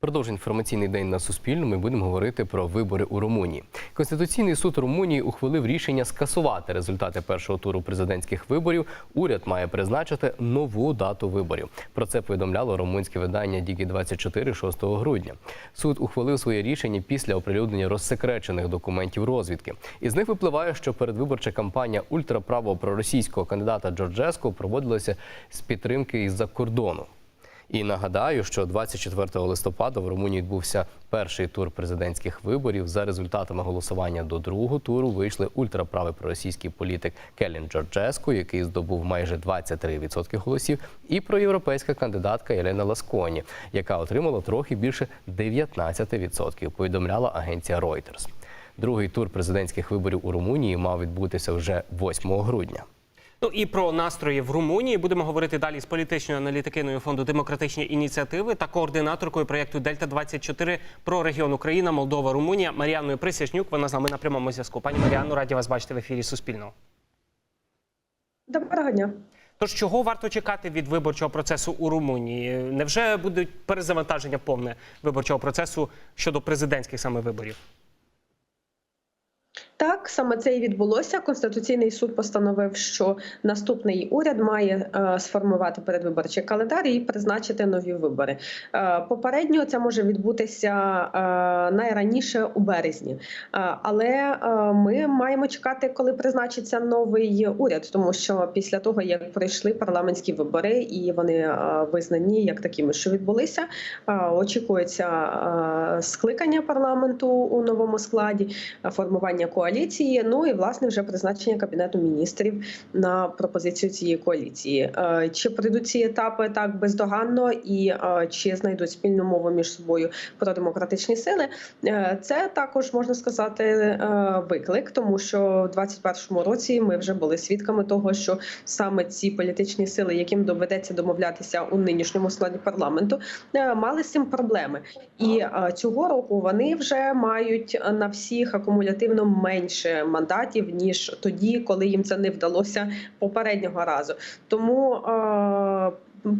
Продовж інформаційний день на Суспільному. Ми будемо говорити про вибори у Румунії. Конституційний суд Румунії ухвалив рішення скасувати результати першого туру президентських виборів. Уряд має призначити нову дату виборів. Про це повідомляло румунське видання Дігі 24 6 грудня. Суд ухвалив своє рішення після оприлюднення розсекречених документів розвідки. Із них випливає, що передвиборча кампанія ультраправого проросійського кандидата Джорджеско проводилася з підтримки із-за кордону. І нагадаю, що 24 листопада в Румунії відбувся перший тур президентських виборів. За результатами голосування до другого туру вийшли ультраправий проросійський політик Келін Джорджеску, який здобув майже 23% голосів, і проєвропейська кандидатка Єлена Ласконі, яка отримала трохи більше 19%, повідомляла агенція Reuters. Другий тур президентських виборів у Румунії мав відбутися вже 8 грудня. Ну і про настрої в Румунії будемо говорити далі з політичною аналітикиною фонду демократичні ініціативи та координаторкою проєкту Дельта 24 про регіон Україна, Молдова, Румунія Маріанною Присяжнюк. Вона з нами на прямому зв'язку. Пані Маріанно, раді вас бачити в ефірі Суспільного. Доброго дня. Тож чого варто чекати від виборчого процесу у Румунії? Невже буде перезавантаження повне виборчого процесу щодо президентських саме виборів? Так, саме це і відбулося. Конституційний суд постановив, що наступний уряд має е, сформувати передвиборчий календар і призначити нові вибори. Е, попередньо це може відбутися е, найраніше у березні, але ми маємо чекати, коли призначиться новий уряд, тому що після того як пройшли парламентські вибори і вони визнані як такими, що відбулися, очікується скликання парламенту у новому складі, формування коаліції. Ну і власне вже призначення кабінету міністрів на пропозицію цієї коаліції. Е, Чи пройдуть ці етапи так бездоганно, і е, чи знайдуть спільну мову між собою продемократичні сили? Е, Це також можна сказати виклик, тому що в 2021 році ми вже були свідками того, що саме ці політичні сили, яким доведеться домовлятися у нинішньому складі парламенту, мали з цим проблеми. І цього року вони вже мають на всіх акумулятивно менше мандатів ніж тоді, коли їм це не вдалося попереднього разу. Тому е,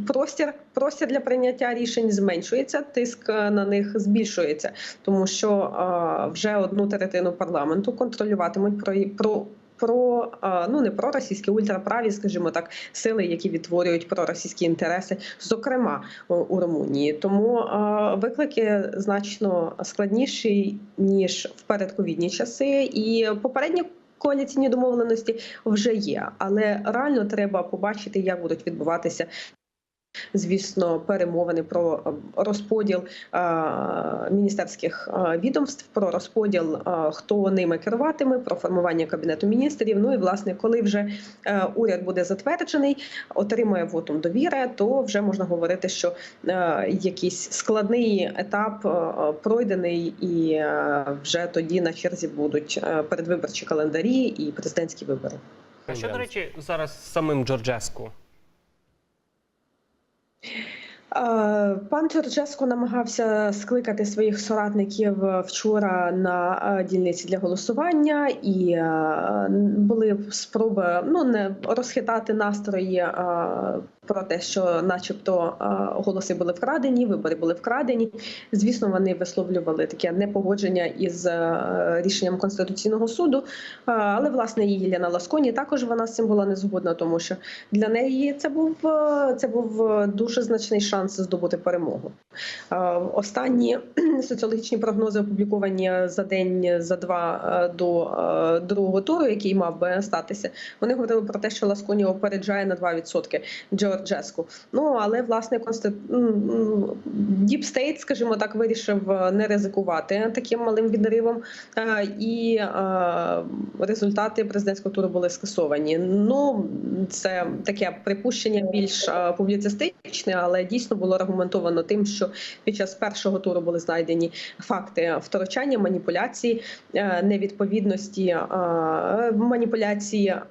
простір, простір для прийняття рішень зменшується, тиск е, на них збільшується, тому що е, вже одну третину парламенту контролюватимуть про про. Про е, ну не про російські ультраправі, скажімо так, сили, які відтворюють проросійські інтереси, зокрема у- у Румунії. Тому е, виклики значно складніші ніж в передковідні часи, і попередні. Коаліційні домовленості вже є, але реально треба побачити, як будуть відбуватися звісно, перемовини про е, розподіл е, міністерських е, відомств, про розподіл, хто ними керуватиме, про формування кабінету міністрів. Ну і власне, коли вже уряд буде затверджений, отримує вотум довіри, то вже можна говорити, що якийсь складний етап пройдений, і вже тоді на черзі будуть передвиборчі календарі і президентські вибори. А що, до речі, зараз з самим Джорджеску? Е, Пан Черческо намагався скликати своїх соратників вчора на е, дільниці для голосування, і е, були спроби ну не розхитати настрої е, про те, що, начебто, е, голоси були вкрадені, вибори були вкрадені. Звісно, вони висловлювали таке непогодження із е, рішенням конституційного суду. Е, Але власне і Єлена Ласконі також вона з цим була не згодна, тому що для неї це був це був дуже значний шанс здобути перемогу. Останні соціологічні прогнози опубліковані за день за два до другого туру, який мав би статися. Вони говорили про те, що Ласконі опереджає на 2% Джорджеску. Ну але власне констит... Deep State, скажімо так, вирішив е, не ризикувати таким малим відривом, е, і е, результати президентського туру були скасовані. Ну це таке припущення більш публіцистичне, але дійсно було аргументовано тим, що під час першого туру були знайдені факти втручання, маніпуляції, невідповідності маніпуляції е,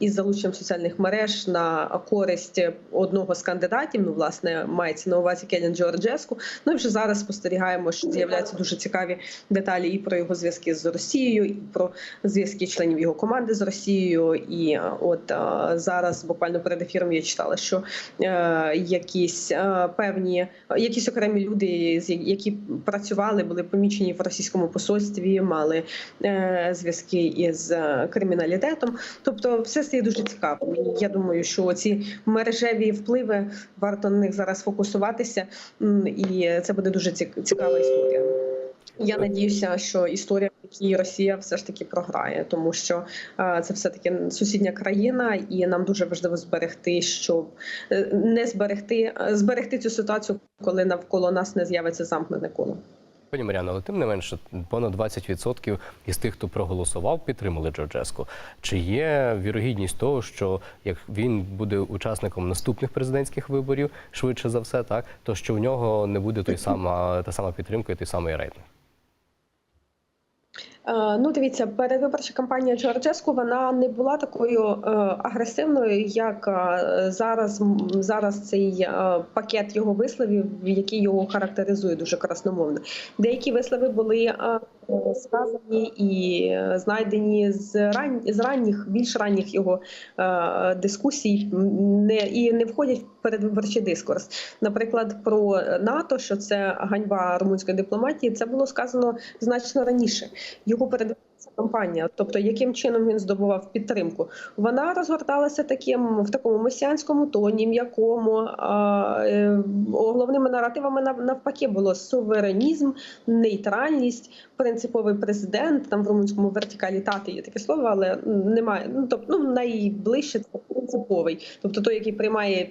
із залученням соціальних мереж на користь одного з кандидатів. Ну, власне, мається на увазі Келін Джорджеску. Ну і вже зараз спостерігаємо, що з'являються дуже цікаві деталі і про його зв'язки з Росією, і про зв'язки членів його команди з Росією. І е, от е, зараз буквально перед ефіром я читала, що е, якісь певні якісь окремі люди, які працювали, були помічені в російському посольстві, мали зв'язки із криміналітетом. Тобто, все стає дуже цікавим. Я думаю, що ці мережеві впливи варто на них зараз фокусуватися, і це буде дуже цік- цікава історія. Я надіюся, що історія, в якій Росія все ж таки програє, тому що це все таки сусідня країна, і нам дуже важливо зберегти, щоб е, не зберегти, зберегти цю ситуацію, коли навколо нас не з'явиться замкнене коло. Пані Маріано, але тим не менше, понад 20% із тих, хто проголосував, підтримали Джорджеску. Чи є вірогідність того, що як він буде учасником наступних президентських виборів, швидше за все, так то що в нього не буде той сама та сама підтримка і той самий рейтинг? Е, Ну, дивіться, передвиборча кампанія Джорджеску вона не була такою е, агресивною, як е, зараз. Зараз цей пакет його висловів, який його характеризує дуже красномовно. Деякі вислови були сказані і е, знайдені з ран... з ранніх, більш ранніх його е, дискусій, не і не входять в передвиборчий дискурс. Наприклад, про НАТО, що це ганьба румунської дипломатії, це було сказано значно раніше. Його передвиборча кампанія, тобто яким чином він здобував підтримку, вона розгорталася таким в такому месіанському тоні, м'якому е, головними наративами навпаки було суверенізм, нейтральність, принциповий президент. Там в румунському вертикалі тати є таке слово, але немає. Ну тобто, ну найближче це принциповий, тобто той, який приймає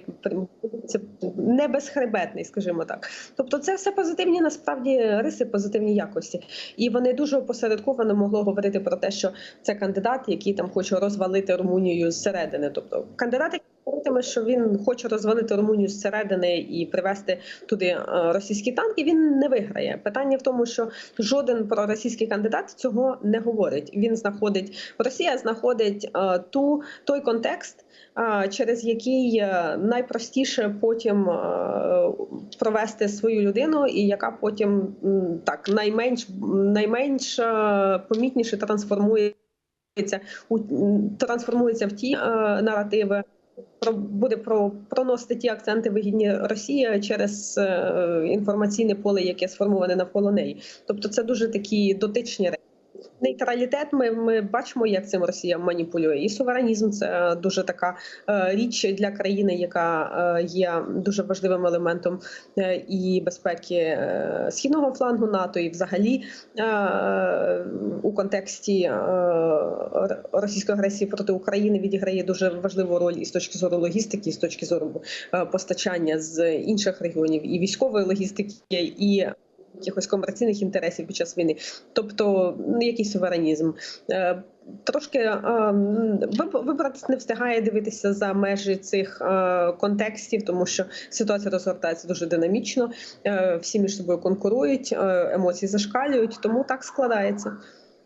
це не безхребетний, скажімо так. Тобто, це все позитивні насправді риси, позитивні якості. І вони дуже опосередковано могло говорити про те, що це кандидат, який там хоче розвалити Румунію зсередини. Тобто кандидат, який говоритиме, що він хоче розвалити Румунію зсередини і привести туди е, російські танки, він не виграє. Питання в тому, що жоден проросійський кандидат цього не говорить. Він знаходить Росія знаходить е, ту той контекст. Через який е, найпростіше потім е, провести свою людину, і яка потім так найменш найменш е, помітніше трансформується у трансформується в ті наративи. Про буде про проносити ті акценти вигідні Росії через інформаційне поле, яке сформоване навколо неї. Тобто, це дуже такі дотичні речі. Нейтралітет. Ми, ми бачимо, як цим Росія маніпулює. І суверенізм це дуже така е, річ для країни, яка е, є дуже важливим елементом е, і безпеки східного флангу НАТО, і взагалі у контексті російської агресії проти України відіграє дуже важливу роль і з точки зору логістики, і з точки зору постачання з інших регіонів, і військової логістики, і якихось комерційних інтересів під час війни, тобто ну, якийсь суверенізм. Е, Трошки е, виборець не встигає дивитися за межі цих е, контекстів, тому що ситуація розгортається дуже динамічно. Всі між собою конкурують, емоції зашкалюють, тому так складається.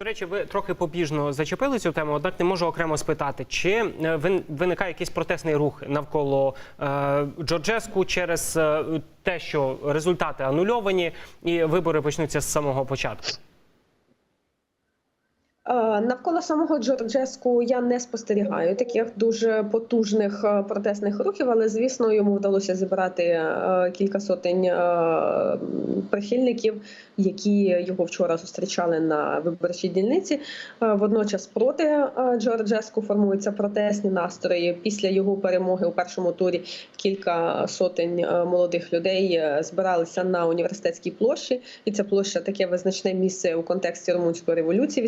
До речі, ви трохи побіжно зачепили цю тему, однак не можу окремо спитати, чи е, вин- виникає якийсь протестний рух навколо е, Джорджеску через е, те, що результати анульовані, і вибори почнуться з самого початку. Е, Навколо самого Джорджеску я не спостерігаю таких дуже потужних е, протестних рухів, але звісно йому вдалося зібрати е, кілька сотень прихильників, які його вчора зустрічали на виборчій дільниці. Водночас проти Джорджеску формуються протестні настрої. Після його перемоги у першому турі кілька сотень молодих людей збиралися на університетській площі, і ця площа таке визначне місце у контексті румунської революції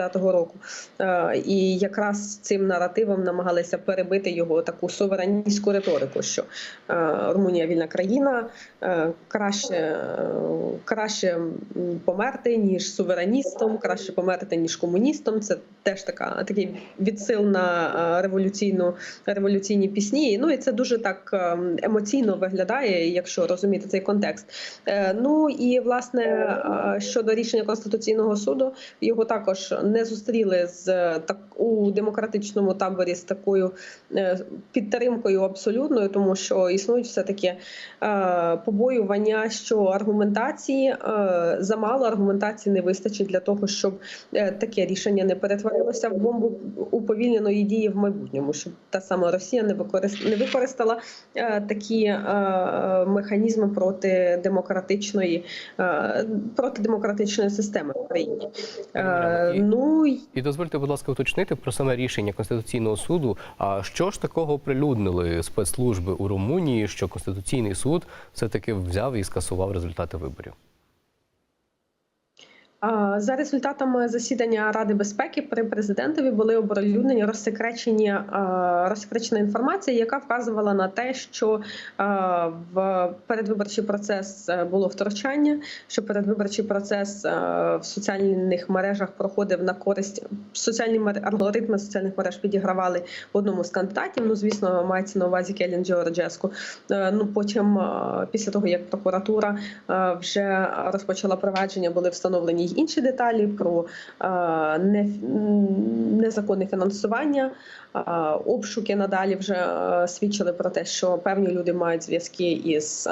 89-го року. Е, І якраз цим наративом намагалися перебити його таку сувереністську риторику, що е, Румунія вільна країна, е, краще, краще померти ніж сувереністом, краще померти ніж комуністом. Це теж така такий відсил на революційну революційні пісні. Ну і це дуже так емоційно виглядає, якщо розуміти цей контекст. Ну і власне щодо рішення конституційного суду, його також не зустріли з е, так у демократичному таборі з такою е, підтримкою абсолютною, тому що існують все таки е, побоювання, що аргументації замало аргументації не вистачить для того, щоб таке рішення не перетворилося в бомбу уповільненої дії в майбутньому, щоб та сама Росія не не використала такі механізми проти демократичної проти демократичної системи в Україні. Ну І дозвольте, будь ласка, уточнити про саме рішення Конституційного суду. А що ж такого оприлюднили спецслужби у Румунії, що Конституційний суд все-таки взяв і скасував результати виборів? За результатами засідання Ради безпеки при президентові були оприлюднені розсекречені розсекречена інформація, яка вказувала на те, що в передвиборчий процес е, було втручання, що передвиборчий процес е, в соціальних мережах проходив на користь соціальні алгоритми соціальних мереж підігравали одному з кандидатів. Ну звісно, мається на увазі Келін Джорджеску. Е, Ну потім, після того як прокуратура вже розпочала провадження, були встановлені інші деталі про е, не- незаконне фінансування. Е, Обшуки надалі вже е, свідчили про те, що певні люди мають зв'язки із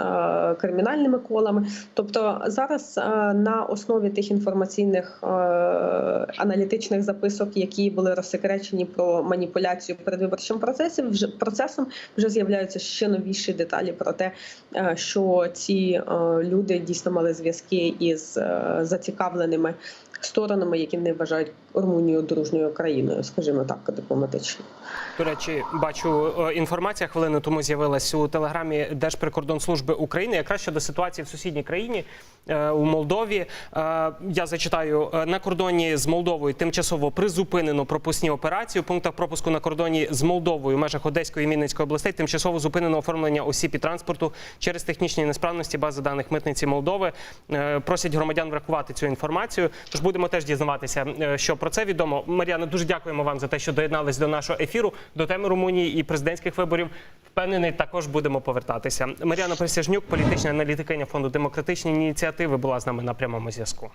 кримінальними колами. Тобто зараз на основі тих інформаційних аналітичних записок, які були розсекречені про маніпуляцію передвиборчим процесом, вже процесом вже з'являються ще новіші деталі про те, що ці люди дійсно мали зв'язки із е, зацікавленими сторонами, які не вважають Румунію дружньою країною, скажімо так, дипломатично. До речі, бачу е, інформація хвилину тому з'явилась у телеграмі Держприкордонслужби України, якраз щодо ситуації в сусідній країні е, у Молдові. Е, Я зачитаю на кордоні з Молдовою тимчасово призупинено пропускні операції. У пунктах пропуску на кордоні з Молдовою в межах Одеської і Вінницької областей тимчасово зупинено оформлення осіб і транспорту через технічні несправності бази даних митниці Молдови. Просять громадян врахувати цю інформацію. Тож будемо теж дізнаватися, е, що про це відомо. Мар'яна, дуже дякуємо вам за те, що доєднались до нашого ефіру, до теми Румунії і президентських виборів. Впевнений, також будемо повертатися. Мар'яна Присяжнюк, політична аналітикиня фонду демократичні ініціативи, була з нами на прямому зв'язку.